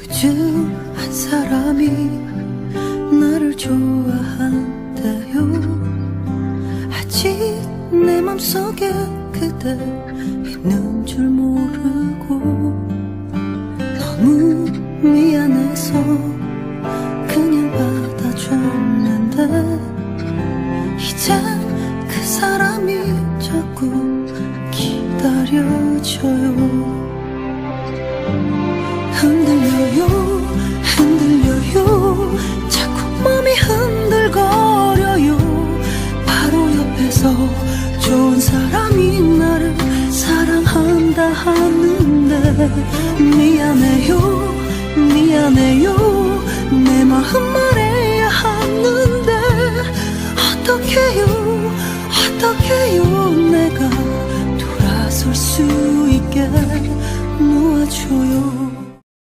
요즘 한 사람이 나를 좋아한대요. 아직 내 맘속에 그대 있는 줄 모르고 너무 미안해서 그냥 받아줬는데 이젠 그 사람이 자꾸 기다려져요 있어 좋은 사람이 나를 사랑한다 하는데 미안해요 미안해요. 내 마음 말해야 하는데 어떡해요 어떡해요. 내가 돌아설 수 있게 놓아줘요.